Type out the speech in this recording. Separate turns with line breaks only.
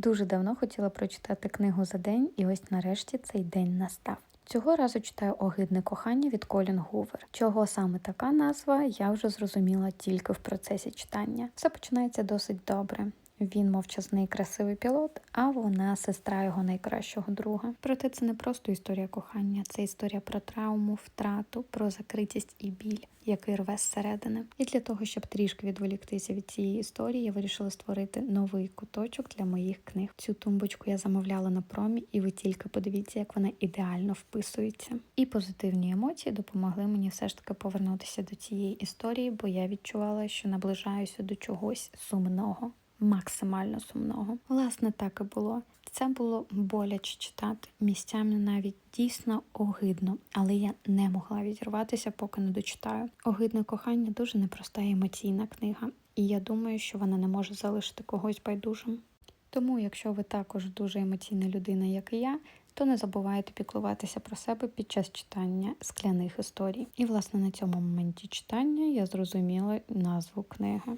Дуже давно хотіла прочитати книгу за день, і ось нарешті цей день настав. Цього разу читаю огидне кохання від Колін Гувер. Чого саме така назва, я вже зрозуміла тільки в процесі читання. Все починається досить добре. Він мовчазний красивий пілот, а вона сестра його найкращого друга. Проте це не просто історія кохання, це історія про травму, втрату, про закритість і біль, який рве зсередини. І для того, щоб трішки відволіктися від цієї історії, я вирішила створити новий куточок для моїх книг. Цю тумбочку я замовляла на промі, і ви тільки подивіться, як вона ідеально вписується. І позитивні емоції допомогли мені все ж таки повернутися до цієї історії, бо я відчувала, що наближаюся до чогось сумного максимально сумного. Власне, так і було. Це було боляче читати. Місцями навіть дійсно огидно, але я не могла відірватися, поки не дочитаю. Огидне кохання дуже непроста емоційна книга, і я думаю, що вона не може залишити когось байдужим. Тому, якщо ви також дуже емоційна людина, як і я, то не забувайте піклуватися про себе під час читання скляних історій. І, власне, на цьому моменті читання я зрозуміла назву книги.